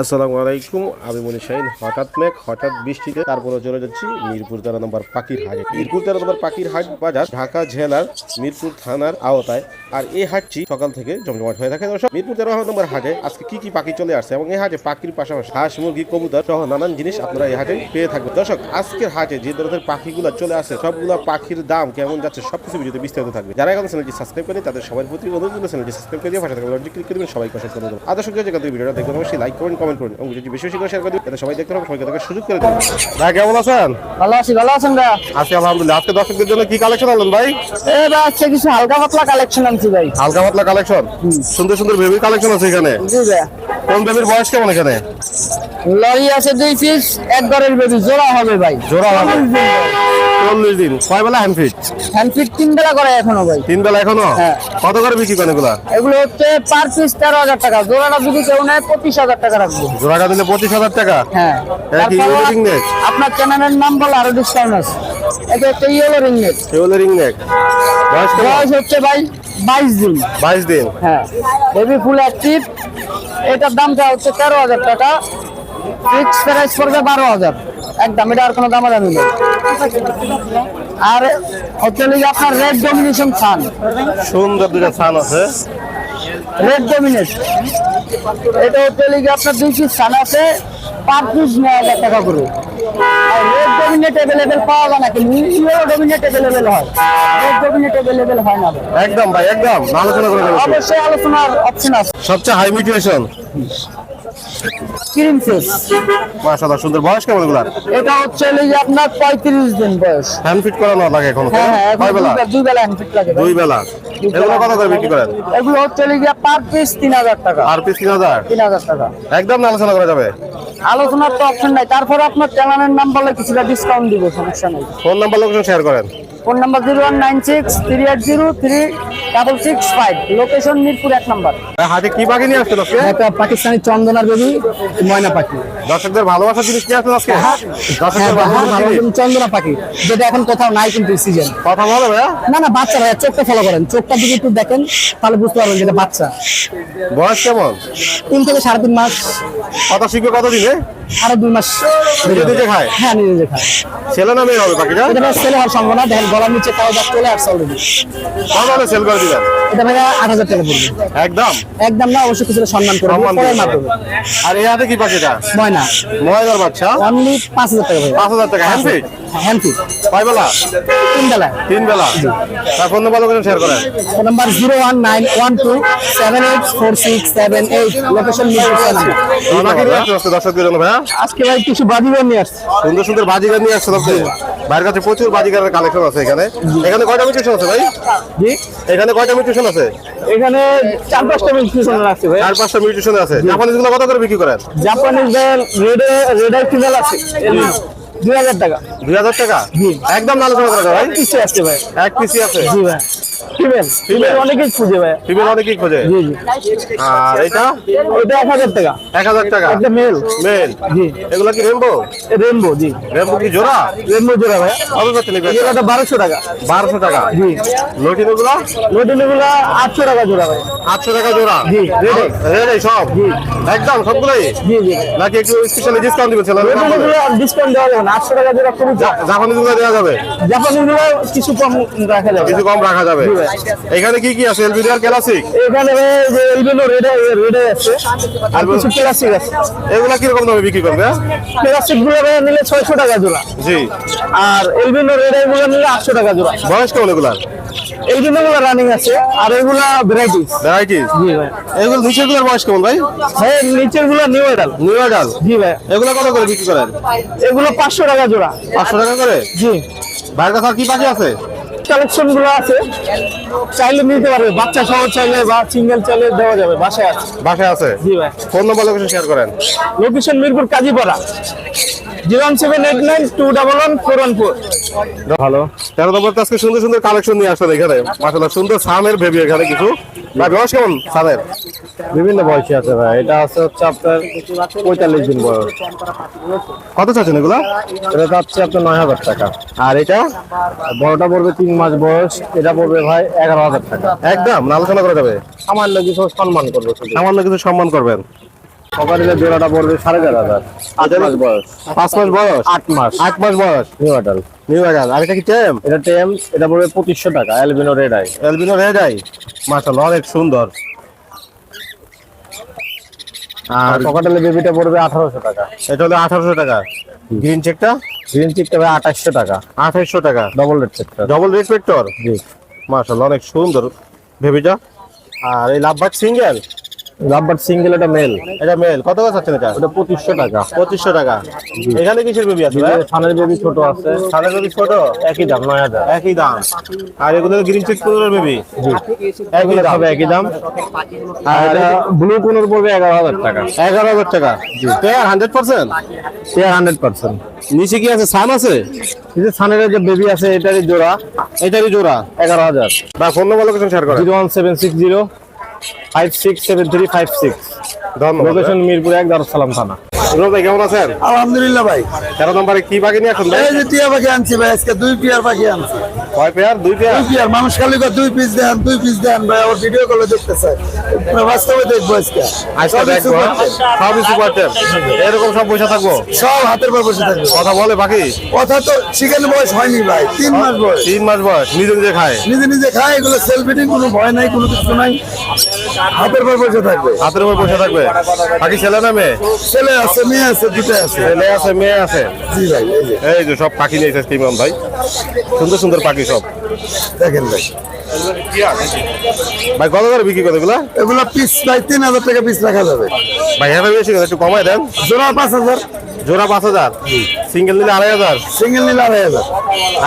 আসসালামু আলাইকুম, আমি মনি শাহিন। হঠাৎ মেঘ, হঠাৎ বৃষ্টিতে। তারপরে চলে যাচ্ছি মিরপুর তেরো নম্বর পাখির হাটে। মিরপুর তেরো নম্বর পাখির হাট বাজার ঢাকা জেলার মিরপুর থানার আওতায়। আর এই হাটটি সকাল থেকে জমজমাট হয়ে থাকে দর্শক। মিরপুর তেরো নম্বর হাটে আজকে কি কি পাখি চলে আসছে এবং এই হাটে পাখির পাশাপাশি হাঁস, মুরগি, কবুতর সহ নানান জিনিস আপনারা এই হাটে পেয়ে থাকবেন। দর্শক, আজকের হাটে যে ধরনের পাখিগুলো চলে আসে সবগুলো পাখির দাম কেমন যাচ্ছে সবকিছু ভিডিওতে বিস্তারিত থাকবে। যারা এখন চ্যানেলটি সাবস্ক্রাইব করেন, তাদের সবার প্রতি অনুরোধ চ্যানেলটি সাবস্ক্রাইব করে দিয়ে পাশে থাকবে ক্লিক করে দেবেন। সবাই পছন্দ করে দেবেন আদর্শ থেকে ভিডিওটা দেখবেন, অবশ্যই লাইক করুন কমেন্ট করুন। এবং ভিডিওটি বেশি বেশি করে শেয়ার করে দিন যাতে সবাই দেখতে পাবে সবাইকে দেখার সুযোগ করে দেবেন ভাই কেমন আছেন? ভালো আছি ভালো আছেন ভাই আজকে আলহামদুলিল্লাহ। আজকে দর্শকদের জন্য কি কালেকশন আনলেন ভাই? এ ভাই আজকে কিছু হালকা পাতলা কালেকশন আনছি ভাই। হালকা পাতলা কালেকশন সুন্দর সুন্দর বেবি কালেকশন আছে এখানে। জি ভাই কোন বেবির বয়স কেমন এখানে? লরি আছে দুই পিস এক ঘরের বেবি জোড়া হবে ভাই। জোড়া হবে। চল্লিশ দিন। ছয় বেলা হ্যান্ড ফিট হ্যান্ড ফিট তিন বেলা করে এখনও ভাই। তিন বেলা এখনও? হ্যাঁ। কত করে বিক্রি করেন এগুলা? এগুলো হচ্ছে পার পিস তেরো হাজার টাকা। জোড়াটা যদি কেউ নেয় পঁচিশ হাজার টাকা রাখব। জোড়াটা দিলে পঁচিশ হাজার টাকা? হ্যাঁ। ইয়েলো? আপনার চ্যানেলের নাম বলে আরও ডিসকাউন্ট আছে। এটা হচ্ছে ইয়েলো রিং নেট সেগুলো রিং নেক বয়স হচ্ছে ভাই বাইশ দিন। বাইশ দিন। হ্যাঁ। বেবি ফুল অ্যাক্টিভ এটার দামটা হচ্ছে তেরো হাজার টাকা। ফিক্স প্রাইস পড়বে বারো হাজার। একদম এটা আর কোনো দামাদামি নেই। আর হচ্ছে আপনার রেড ডমিনেশন খান সুন্দর দুটা আছে। রেড ডমিনেট এটা হচ্ছে লিগে আপনার আছে পার পিস নয় হাজার টাকা করে। আর রেড ডমিনেট অ্যাভেলেবেল পাওয়া যায় না কিন্তু ইউরো ডমিনেট অ্যাভেলেবেল হয়। রেড ডমিনেট অ্যাভেলেবেল হয় না। একদম ভাই একদম। আলোচনা করে অবশ্যই আলোচনার অপশন আছে। সবচেয়ে হাই মিউটেশন ক্রিম ফেস। মাশাআল্লাহ সুন্দর। বয়স কেমন এগুলার? এটা হচ্ছে আপনার পঁয়ত্রিশ দিন বয়স। হ্যান্ড ফিট করানো লাগে এখন হ্যাঁ হ্যাঁ বেলা দুই বেলা হ্যান্ড ফিট লাগে দুই বেলা। এগুলো কত করে বিক্রি করেন? এগুলো হচ্ছে লিগে পার পিস তিন হাজার টাকা। আর পিস তিন হাজার? তিন হাজার টাকা। একদম আলোচনা করা যাবে? আলোচনার তো অপশন নাই। তারপরে আপনার চ্যানেলের নাম বলে কিছুটা ডিসকাউন্ট দিব সমস্যা নেই। ফোন নাম্বার লোকেশন শেয়ার করেন। Phone number zero one nine six three eight zero three double six five. Location Mirpur এক নাম্বার। হাতে কি পাখি নিয়ে একটা পাকিস্তানি চন্দনার বেবি ময়না পাখি। দর্শকদের ভালোবাসা জিনিস নিয়ে আজকে? হ্যাঁ, দর্শকদের ভালোবাসার জিনিস? চন্দনা পাখি যেটা এখন কোথাও নাই কিন্তু সিজন কথা বলো ভাইয়া? না না বাচ্চা ভাইয়া চোখটা ফলো করেন। চোখটা দিকে একটু দেখেন তাহলে বুঝতে পারবেন যেটা বাচ্চা। বয়স কেমন? তিন থেকে সাড়ে তিন মাস। কথা শিখবে কত দিনে আরও দুই মাস। নিজে নিজে খায়? হ্যাঁ নিজে নিজে খায়। ছেলে না মেয়ে হবে পাখিটা? সেল হওয়ার সম্ভাবনা দেখেন গলার নিচে তাও দাগ চলে আসছে অলরেডি কত সেল করে দিবেন? এটা ভাইয়া আট হাজার টাকা পড়বে। একদম? একদম না অবশ্যই কিছুটা সম্মান করে সম্মান পরের দিবেন। মাধ্যমে আর এই হাতে কি পাখিটা ময়না। ময়দার বাচ্চা? অনলি পাঁচ হাজার টাকা ভাইয়া। পাঁচ হাজার টাকা হ্যান্ড ফিট। Hand fit. কয় বেলা তিন বেলায় তিন বেলা তার ফোন নাম্বার লোকেশন শেয়ার করেন। Phone number zero one nine one two seven eight four six seven eight. Location Mirpur ছয় নাম্বার আমাকে নিয়ে আজকে দর্শকদের জন্য ভাইয়া। আজকে ভাই কিছু বাদিবার নিয়ে আসছে। সুন্দর সুন্দর বাজিগার নিয়ে আসছেন বাইরের কাছে প্রচুর বাজিকারের কালেকশন আছে এখানে। এখানে কয়টা মিউটেশন আছে ভাই? জি? এখানে কয়টা মিউটেশন আছে? এখানে চার পাঁচটা মিউজিশিয়ান আছে ভাই। চার পাঁচটা মিউটেশন আছে। জাপানিজগুলো কত করে বিক্রি করেন? জাপানিজ ব্যান্ড রেডে রেডার ফিমেল আছে। দুই হাজার টাকা। দুই হাজার টাকা? জি। একদম আলোচনা করা ভাই। পিছিয়ে আসছে ভাই। এক পিসি আছে? জি ভাই। ফিমেল ফিমেল অনেকেই খুঁজে ভাই। ফিমেল অনেকেই খোঁজে? জি জি। আর এটা ওইটা এক হাজার টাকা। এক হাজার টাকা? একটা মেল। মেল? জি। এগুলো কি রেনবো রেনবো জি। রেনবো কি জোড়া? রেনবো জোড়া ভাই। কত করতে নেবে? এটা বারোশো টাকা। জি। লটিন জোড়া ভাই। আটশো টাকা জোড়া? জি, রেডে। রেডে সব? জি। একদম সবগুলোই? জি জি। নাকি একটু স্পেশালি ডিসকাউন্ট দিবেন ছেলে ডিসকাউন্ট দেওয়া যাবে না। আটশো টাকা জোড়া গুলো দেওয়া যাবে? কিছু কম রাখা যাবে। কিছু কম রাখা যাবে। জি ভাই। এখানে কি কি আছে? এলবিডিআর ক্লাসিক এখানে যে এলবিনো রেডে রেডে আছে। আর কিছু প্লাস্টিক আছে। এগুলা কীরকম দামে বিক্রি করবে প্লাস্টিকগুলো ভাই নিলে ছয়শো টাকা জোড়া। জি। আর এলবিনো রেডে গুলো নিলে আটশো টাকা জোড়া। বয়স কেমন এগুলা? এলবিনো গুলো রানিং আছে আর এগুলা ভ্যারাইটিস ভ্যারাইটিস জি ভাই। এগুলো নিচেরগুলোর বয়স কেমন ভাই? ভাই নিচেরগুলো নিউ এডাল নিউ আডাল জি ভাই। এগুলো কত করে বিক্রি করেন? এগুলো পাঁচশো টাকা জোড়া। পাঁচশো টাকা করে? জি। বাইরের কাছে কি পাখি আছে? কালেকশনগুলো আছে চাইলে নিতে পারবে। বাচ্চা সহ চাইলে বা সিঙ্গেল চাইলে দেওয়া যাবে বাসায় আছে। বাসায় আছে? জি ভাই। ফোন নম্বর লোকেশন শেয়ার করেন। Location Mirpur Kazipara. Zero one seven eight nine two double one four one four. ভালো। তেরো নম্বর আজকে সুন্দর সুন্দর কালেকশন নিয়ে আসলেন এখানে। মাসাল্লাহ সুন্দর সামের ভেবি এখানে কিছু। ভাই বয়স কেমন সামের বিভিন্ন বয়সী আছে ভাই। এটা আছে হচ্ছে আপনার পঁয়তাল্লিশ দিন বয়স। কত চাচ্ছেন এগুলা? এটা যাচ্ছে আপনার নয় হাজার টাকা। আর এটা? বড়টা পড়বে তিন মাস বয়স। এটা পড়বে ভাই এগারো হাজার টাকা। একদম আলোচনা করা যাবে। সামান্য কিছু সম্মান করবে সামান্য কিছু সম্মান করবেন। ককারিলের জোড়াটা পড়বে সাড়ে চার হাজার। আট মাস বয়স। পাঁচ মাস বয়স? আট মাস। আট মাস বয়স? নিউ আডাল নিউ বাজার আর এটা কি টেম এটা টেম এটা পড়বে পঁচিশশো টাকা albino red eye albino red eye মাশাআল্লাহ অনেক সুন্দর। আর আর বেবিটা পড়বে আঠারোশো টাকা। এটা হলো আঠারোশো টাকা। গ্রিন চেকটা গ্রিন চিকটা হবে আঠাশশো টাকা। আঠাইশশো টাকা। ডবল রেড চেকটা ডবল রেড ভেক্টর জি। মাশাআল্লাহ অনেক সুন্দর। ভেবিটা আর এই লাভবাট সিঙ্গেল? রাব্বার সিঙ্গেল এটা মেল। এটা মেল। কত কথা আছেন এটা? ওটা পঁচিশশো টাকা। পঁচিশশো টাকা। এখানে কিসের বেবি আছে? থানের বেবি ছোট আছে। সাদা বেবি ছোট? একই দাম নয় হাজার। একই দাম। আর এগুলো গ্রিন চেক কোনোর বেবি? একই দাম। একই দাম। আর এটা ব্লু কোনোর পড়বে এগারো হাজার টাকা। এগারো হাজার টাকা। Pair hundred percent pair hundred percent নিচে কি আছে? সান আছে? এই যে থানের যে বেবি আছে এটারই জোড়া। এটারই জোড়া। এগারো হাজার। বা ফোন নম্বর লোকেশন শেয়ার করেন। Zero one seven six zero. Five six seven three five six ধন্যবাদ। লোকেশন মিরপুর এক দারুসালাম থানা। রোজ ভাই কেমন আছেন? আলহামদুলিল্লাহ ভাই। তেরো নম্বরে কি পাখি নিয়ে এখন ভাই? এই টিয়া পাখি আনছি ভাই আজকে দুই পিয়ার পাখি আনছি। কয় পেয়ার? দুই পেয়ার? দুই পিয়ার। মানুষ খালি দুই পিস দেন দুই পিস দেন। ভাই আমার ভিডিও কলে দেখতে চাই বাস্তবে দেখব আজকে। আজকে দেখব হ্যাঁ? সবই সুপার টেপ এরকম সব পয়সা থাকব? সব হাতের পর থাকবে। কথা বলে বাকি? কথা তো শিখানো বয়স হয়নি ভাই তিন মাস বয়স। তিন মাস বয়স নিজে নিজে খায়? নিজে নিজে খায় এগুলো সেলফ ফিটিং কোনো ভয় নাই কোনো কিছু নাই। হাতের পর বসে থাকবে। হাতের উপর বসে থাকবে? বাকি ছেলে না মেয়ে? ছেলে আছে মেয়ে আছে দুটো আছে। ছেলে আছে মেয়ে আছে। জি ভাই এই যে। এই যে সব পাখি নিয়ে এসেছে ইমাম ভাই। সুন্দর সুন্দর পাখি। সব? দেখেন ভাই। ভাই কত করে বিক্রি করে এগুলা? এগুলা পিস ভাই তিন হাজার টাকা পিস রাখা যাবে। ভাই হ্যাঁ বেশি একটু কমাই দেন। জোড়া পাঁচ হাজার। জোড়া পাঁচ হাজার? সিঙ্গেল নিলে আড়াই হাজার? সিঙ্গেল নিলে আড়াই হাজার।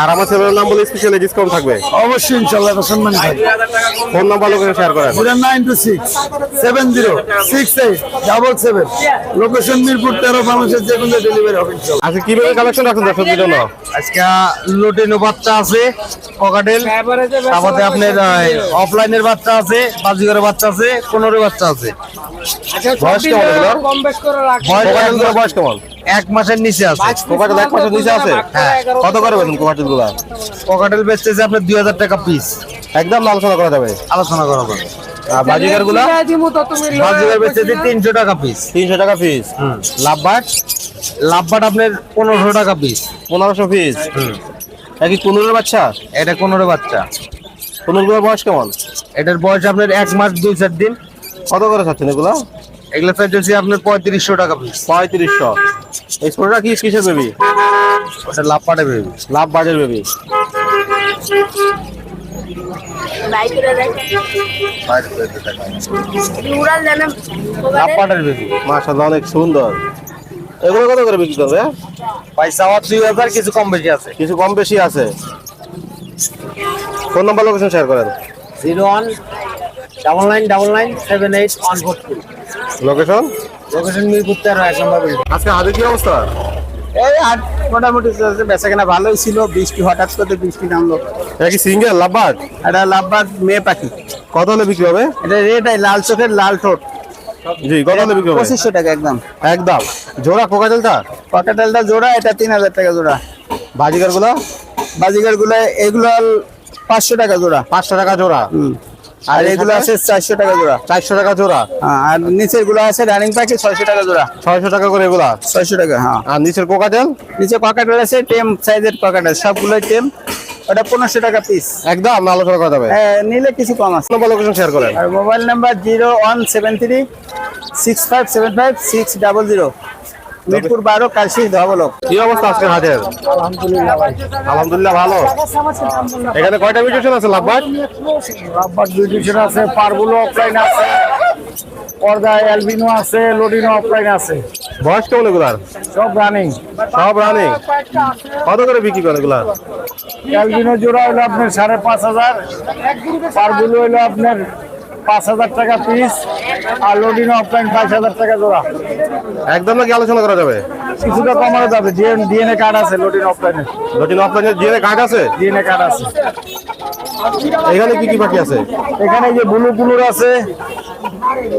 আর আমার ছেলের নাম বলে স্পেশালি ডিসকাউন্ট থাকবে? অবশ্যই ইনশাল্লাহ এটা সম্মান থাকবে ফোন নাম্বার লোকেশন শেয়ার করেন। Zero nine two six seven zero six eight double seven. Location Mirpur তেরো মানুষের যে কোনো ডেলিভারি হবে আজকে কীভাবে কালেকশন রাখছেন দর্শকদের জন্য? আজকে লুটিনো বাচ্চা আছে ককাটেল তারপরে আপনার অফলাইনের বাচ্চা আছে বাজিগরের বাচ্চা আছে কোনোরের বাচ্চা আছে। বয়স কেমন বয়স একদম বয়স কেমন? এক মাসের নিচে আছে। কোকাটেল এক মাসের নিচে আছে? হ্যাঁ। কত করে বেতন কোকাটেলগুলা ককাটেল বেচতেছে আপনার দুই হাজার টাকা পিস একদম আলোচনা করা যাবে। আলোচনা করা যাবে। আর বাজিকারগুলা বাজিগর বেচতেছে তিনশো টাকা পিস তিনশো টাকা পিস লাভবাট? লাভবাট আপনার পনেরোশো টাকা পিস পনেরোশো পিস একই পনেরোর বাচ্চা? এটা কোনোরে বাচ্চা। পনেরোগুলোর বয়স কেমন? এটার বয়স আপনার এক মাস দুই চার দিন। কত করে চাচ্ছেন এগুলো? এগুলো চাইতেছি আপনার পঁয়ত্রিশশো টাকা পিস পঁয়ত্রিশশো। এই ছোটটা কি কিসের বেবি ওটা লাভবাটে বেবি লাভ বাজের বেবি মাশাআল্লাহ অনেক সুন্দর। এগুলো কত করে বিক্রি করবে? পয়সা আমার দুই হাজার কিছু কম বেশি আছে। কিছু কম বেশি আছে। ফোন নাম্বার লোকেশন শেয়ার করেন। Zero one double nine double nine seven eight one four two. Location location Mirpur তেরো এক নম্বর বিল্ডিং আজকে হাতে কি অবস্থা? এই আট মোটামুটি বেচা কেনা ভালোই ছিল বৃষ্টি হঠাৎ করে বৃষ্টি নামলো। এটা কি সিঙ্গেল লাভবাট এটা লাভবাদ মেয়ে পাখি। কত হলে বিক্রি হবে? এটা রেটাই লাল চোখের লাল ঠোঁট। জি কত হলে বিক্রি হবে? পঁচিশশো টাকা একদম। একদম। জোড়া কোকাটেলটা পকেটেলটা জোড়া এটা তিন হাজার টাকা জোড়া। বাজিকারগুলো বাজিগারগুলো এগুলো পাঁচশো টাকা জোড়া। পাঁচশো টাকা জোড়া। আর এগুলো আছে চারশো টাকা জোড়া। চারশো টাকা জোড়া। হ্যাঁ, আর নিচেরগুলো আছে রানিং পাখি ছয়শো টাকা জোড়া। ছয়শো টাকা করে এগুলা? ছয়শো টাকা হ্যাঁ। আর নিচের কোকাটেল? নিচে পকেটেল আছে টেম সাইজের পকেটেল সবগুলোই টেম। ওটা পনেরোশো টাকা পিস একদম আলোচনা করা যাবে। নিলে কিছু কম আছে। নাম্বার লোকেশন শেয়ার করেন। আর mobile number zero one seven three six five seven five six double zero Mirpur বারো কালশি ধবলক কি অবস্থা আজকের হাটের আলহামদুলিল্লাহ ভালো। এখানে কয়টা মিউটেশন আছে লাভবাট রাব্বার বিউটিশন আছে পারবুলো অফলাইন আছে পর্দা অ্যালবিনো আছে লোডিনো অফলাইন আছে। বয়স কেমন এগুলার? সব রানিং সব রানিং কত করে বিক্রি করে এগুলা? অ্যালবিনো জোড়া হলো আপনার সাড়ে পাঁচ হাজার পারবুলো হলো আপনার পাঁচ হাজার টাকা পিস আর লোডিং অফলাইন পাঁচ হাজার টাকা জোড়া। একদম নাকি আলোচনা করা যাবে? কিছুটা কমানো যাবে। ডিএনএ কার্ড আছে লোডিং অফলাইনে লোডিং অফলাইনে ডিএনএ কার্ড আছে? ডিএনএ কার্ড আছে। এখানে কি কি বাকি আছে? এখানে যে ব্লু কুলুর আছে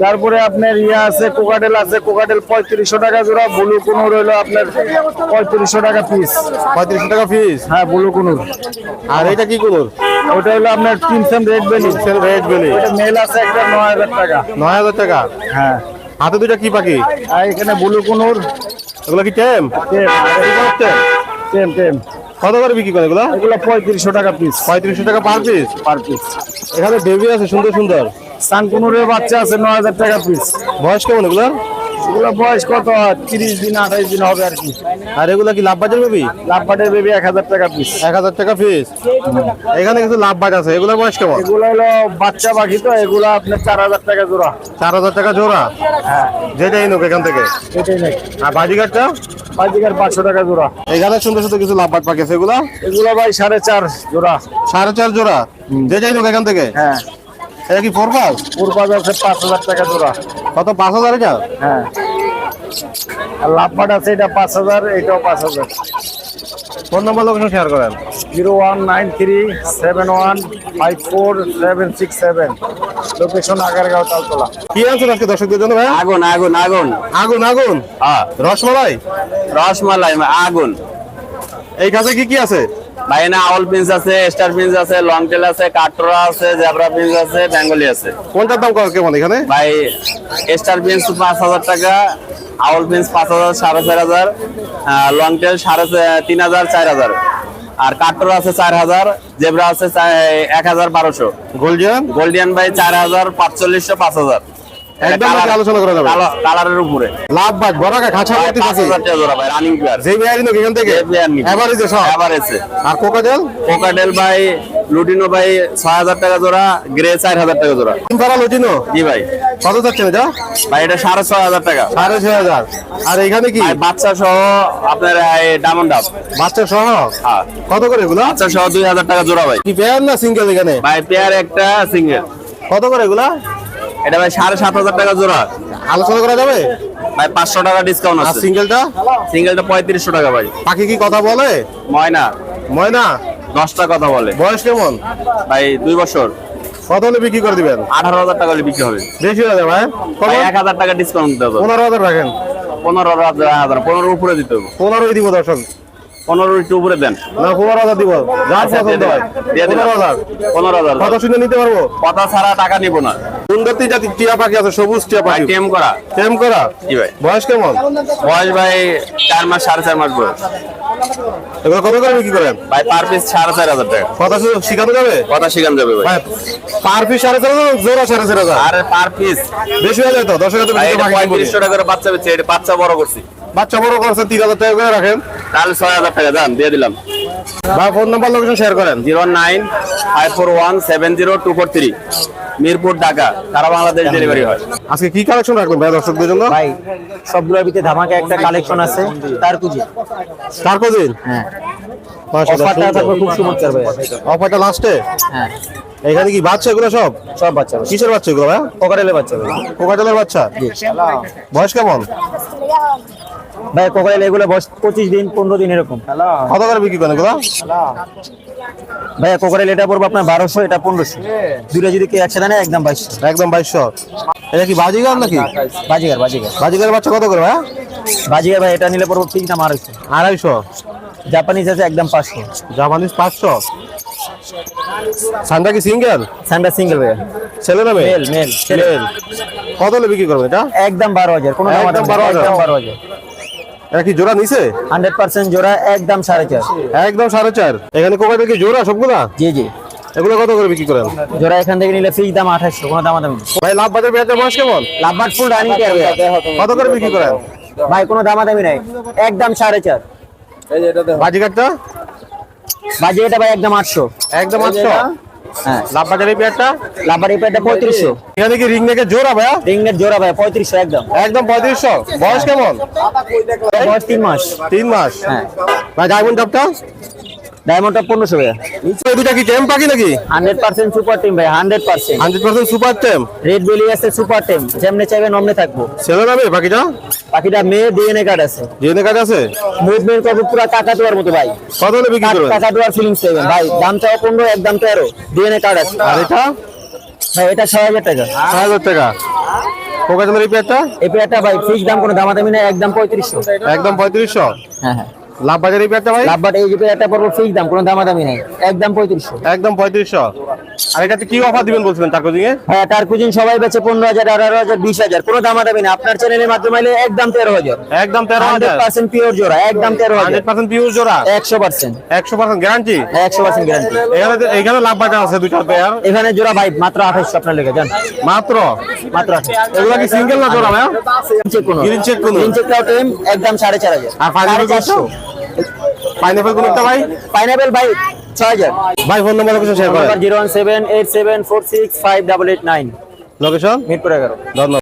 তারপরে আপনার ইয়ে আছে কোকাটেল আছে কোকাটেল পঁয়ত্রিশশো টাকা জোড়া ব্লু কুনুর হলো আপনার পঁয়ত্রিশশো টাকা পিস পঁয়ত্রিশশো টাকা ফিস হ্যাঁ ব্লু কুনুর আর এটা কি কোনোর ওটা হলো আপনার তিনশো red belly red belly male আছে একটা নয় হাজার টাকা। নয় হাজার টাকা? হ্যাঁ। হাতে দুইটা কি পাখি? আর এখানে বুলু কুনুর এগুলো কি টেম? টেম। টেম। কত করে বিক্রি করে এগুলো? এগুলো পঁয়ত্রিশশো টাকা পিস পঁয়ত্রিশশো টাকা পার পিস পার পিস এখানে বেবি আছে সুন্দর সুন্দর। সানকুনুরের বাচ্চা আছে নয় হাজার টাকা পিস বয়স কেমন এগুলো এগুলো বয়স কত? তিরিশ দিন আঠাইশ দিন হবে আর কি। আর এগুলো কি লাভ বাজার বেবি লাভবাটের বেবি এক হাজার টাকা পিস এক হাজার টাকা পিস এখানে কিছু লাভ বাজ আছে এগুলোর বয়স কেমন? এগুলো হলো বাচ্চা পাখি তো এগুলো আপনার চার হাজার টাকা জোড়া। চার হাজার টাকা জোড়া? হ্যাঁ। যেটাই নোক এখান থেকে। এটাই নাকি আর বাজিঘাটটা বাজিকার পাঁচশো টাকা জোড়া। এখানে সুন্দর সুন্দর কিছু লাভ বাজ পাখি আছে এগুলো? এগুলো ভাই সাড়ে চার জোড়া। সাড়ে চার জোড়া? যেটাই নোক এখান থেকে? হ্যাঁ। এটা কি ফোর পাস পূর্বাজ আছে পাঁচ হাজার টাকা জোড়া। কত পাঁচ হাজার এটা? হ্যাঁ। আর লাভবাট আছে এটা পাঁচ হাজার এটাও পাঁচ হাজার। ফোন নম্বর লোকেশন শেয়ার করেন। Zero one nine three seven one five four seven six seven. Location Agargaon Taltala. কি আনছেন আজকে দর্শকদের জন্য ভাই? আগুন আগুন আগুন। আগুন আগুন। হ্যাঁ। রসমালাই? রসমালাই আগুন। এই কাছে কি কি আছে? ভাই না আউল পিন্স আছে স্টার পিন্স আছে লং টেল আছে কাটরা আছে জেব্রা পিন্স আছে বেঙ্গলি আছে। কোনটার দাম কেমন এখানে? ভাই স্টার পিন্স পাঁচ হাজার টাকা আউল পিন্স পাঁচ হাজার সাড়ে চার হাজার লং টেল সাড়ে তিন হাজার চার হাজার। আর কাটরা আছে চার হাজার জেব্রা আছে এক হাজার বারোশো। গোল্ডিয়ান গোল্ডিয়ান ভাই চার হাজার পাঁচচল্লিশশো পাঁচ হাজার। একদম আলোচনা করা যাবে? কালারের উপরে। লাভ বাজ বড়াকা খাঁচা ভাই, পাঁচ হাজার টাকা জোড়া ভাই রানিং পেয়ার যেই বিহারি নোক এখান থেকে এভারেজে সব। এভারেজে আর কোকাজেল কোকাডেল ভাই লুটিনো ভাই ছয় হাজার টাকা জোড়া গ্রে চার হাজার টাকা জোড়া। তিনপাড়া লটিনো জি ভাই। কত যাচ্ছেন এটা? ভাই এটা সাড়ে ছয় হাজার টাকা। সাড়ে ছয় হাজার। আর এখানে কি? বাচ্চা সহ আপনার ডায়মন্ড বাচ্চা সহ? হ্যাঁ। কত করে এগুলা? বাচ্চা সহ দুই হাজার টাকা জোড়া ভাই। কি পেয়ার না সিঙ্গেল এখানে? ভাই পেয়ার একটা সিঙ্গেল কত করে এগুলা? এটা ভাই সাড়ে সাত হাজার টাকা জোড়া। আলোচনা করা যাবে? ভাই পাঁচশো টাকা ডিসকাউন্ট আছে। সিঙ্গেলটা? সিঙ্গেলটা পঁয়ত্রিশশো টাকা ভাই। পাখি কি কথা বলে? ময়না। ময়না? দশটা কথা বলে। বয়স কেমন? ভাই দুই বছর। কত হলে বিক্রি করে দিবেন? আঠারো হাজার টাকা হলে বিক্রি হবে। বেশি হয়ে যাবে ভাই এক হাজার টাকা ডিসকাউন্ট দিতে হবে। পনেরো হাজার রাখেন। পনেরো হাজার হাজার পনেরো উপরে দিতে হবে। পনেরোই দিব দর্শক। পনেরো একটু উপরে দেন। না পনেরো হাজার দিব। যার পছন্দ হয়। দিলাম। দিয়ে দিলাম। পনেরো হাজার। পনেরো হাজার। কত শুনে নিতে পারব? কথা ছাড়া টাকা নিব না। সুন্দর তিন জাতির টিয়া পাখি আছে সবুজ টিয়া পাখি। টেম করা। টেম করা? জি ভাই। বয়স কেমন? বয়স ভাই চার মাস সাড়ে চার মাস বয়স। এগুলো কত করে বিক্রি করেন? ভাই পার পিস সাড়ে চার হাজার টাকা। কথা শুধু শিখানো যাবে? কথা শিখান যাবে ভাই। ভাই পার পিস সাড়ে চার হাজার জোড়া সাড়ে চার হাজার। আর পার পিস। বেশি হয়ে যায় তো দশ হাজার ভাই এটা টাকা পঁয়ত্রিশশো টাকা করে বাচ্চা বেচে এটা বাচ্চা বড় করছি। বাচ্চা বড় করছে তিন হাজার টাকা করে রাখেন। তাহলে ছয় হাজার টাকা দাম দিয়ে দিলাম। ভাই ফোন নাম্বার লোকেশন শেয়ার করেন। Zero nine five four one seven zero two four three Mirpur Dhaka. সারা বাংলাদেশ ডেলিভারি হয়। আজকে কি কালেকশন রাখবেন ভাই দর্শকদের জন্য? ভাই সবগুলোর ভিতরে ধামাকা একটা কালেকশন আছে তার কুজি চার কদিন হ্যাঁ। অফারটা থাকবে খুব চমৎকার ভাই। অফারটা লাস্টে হ্যাঁ। এখানে কি বাচ্চা এগুলো সব? সব বাচ্চা কিসের বাচ্চা এগুলো ভাই? কোকারেলের বাচ্চা কোকাটেলের বাচ্চা? বয়স কেমন? ভাই কোকারেল এগুলো বয়স পঁচিশ দিন পনেরো দিন এরকম। কত করে বিক্রি করেন এগুলো? ভাই কোকারেল এটা পড়ব আপনার বারোশো এটা পনেরোশো। দুটো যদি কেউ একসাথে নেয় একদম বাইশশো। একদম বাইশশো। এটা কি বাজিগার নাকি? বাজিগার বাজিগার। বাজিগারের বাচ্চা কত করে ভাই? বাজিগার ভাই এটা নিলে পড়ব ঠিক দাম আড়াইশো। আড়াইশো? জাপানিজ আছে একদম পাঁচশো। জাপানিজ পাঁচশো? সানটা কি সিঙ্গেল? স্যান্ডার সিঙ্গেল ভাই ছেলে না মেল মেল মেল। কত হলে বিক্রি করবেন এটা? একদম বারো হাজার কোনো দাম একদম 12,000 একদম বারো হাজার। এটা কি জোড়া নিছে? হান্ড্রেড পার্সেন্ট জোড়া একদম সাড়ে চার। একদম সাড়ে চার। এখানে কোকাটেল কি জোড়া সবগুলা? জি জি। এগুলো কত করে বিক্রি করেন? জোড়া এখান থেকে নিলে ফিক্স দাম আঠাশশো কোনো দাম দামি ভাই লাভ বাজার বয়স কেমন? লাভবাট ফুল রানিং কত করে বিক্রি করেন? ভাই কোনো দামাদামি নাই। একদম সাড়ে চার। বাজিঘাটটা? বাজে এটা ভাই একদম আটশো। একদম আটশো? হ্যাঁ। লাভ বাজারের পেঁয়াজটা লাভবার এই পেয়ারটা পঁয়ত্রিশশো। এখানে কি রিং নেকের জোড়া ভাইয়া? রিংনেট জোড়া ভাইয়া পঁয়ত্রিশশো একদম। একদম পঁয়ত্রিশশো। বয়স কেমন? বয়স তিন মাস। তিন মাস। হ্যাঁ। ভাই ডায়মন্ড টপটা ডায়মন্ডটা পনেরোশো ভাই এই দুটা কি টেম পাখি নাকি? হান্ড্রেড পার্সেন্ট সুপার টিম ভাই hundred percent. Hundred percent super tame red belly আছে সুপার টিম যেমনে চাইবেন অমনে থাকব। ছেলে নামে পাখিটা? বাকিটা মেয়ে ডিএনএ কার্ড আছে। জেনে কাজ আছে? মুভমেন্ট করব পুরো টাকা দেওয়ার মতো ভাই। কত হলে বিক্রি করবেন টাকা দেওয়ার ফিলিংস পাবেন ভাই দাম চাও পনেরো একদম তেরো। ডিএনএ কার্ড আছে। আর এটা? ভাই এটা ছয় হাজার টাকা। ছয় হাজার টাকা। কোকাটেলের এই পেয়ারটা এই পেয়ারটা ভাই ফিক্স দাম কোনো দামাদামি নাই একদম পঁয়ত্রিশশো। একদম পঁয়ত্রিশশো? হ্যাঁ হ্যাঁ। লাভ বাজারের এই পেয়ারটা ভাই? লাভবাট এই যে পেয়ারটা পড়ব ফিক্স দাম কোনো দামাদামি নাই। একদম পঁয়ত্রিশশো। একদম পঁয়ত্রিশশো। আর এটাতে কি অফার দিবেন বলছিলেন টার্কোজিং এ হ্যাঁ টার্কুজিন সবাই বেচে পনেরো হাজার আঠারো হাজার বিশ হাজার কোনো না আপনার চ্যানেলের মাধ্যমে এলে একদম তেরো হাজার। একদম তেরো হাজার। পার্সেন্ট পিওর জোড়া একদম তেরো হাজার। পার্সেন্ট পিওর জোড়া? একশো পার্সেন্ট একশো পার্সেন্ট গ্যারান্টি একশো পার্সেন্ট গ্যারান্টি এখানে এখানে লাভ বাজার আছে দুইটা পেয়ার এখানে জোড়া ভাই মাত্র আঠাশশো আপনার লেগে যান মাত্র? মাত্র এগুলা কি সিঙ্গেল না জোড়া ভাইয়া? চেক করুন Green check করুন। গ্রিন চেক একদম সাড়ে চার হাজার। আর পাইনাপেল চারশো। পাইনাপেল কোন একটা ভাই? পাইনাপেল ভাই ছয় হাজার। ভাই ফোন নম্বর কিছু শেয়ার করেন। Zero one seven eight seven four six five double eight nine location Mirpur এগারো। ধন্যবাদ।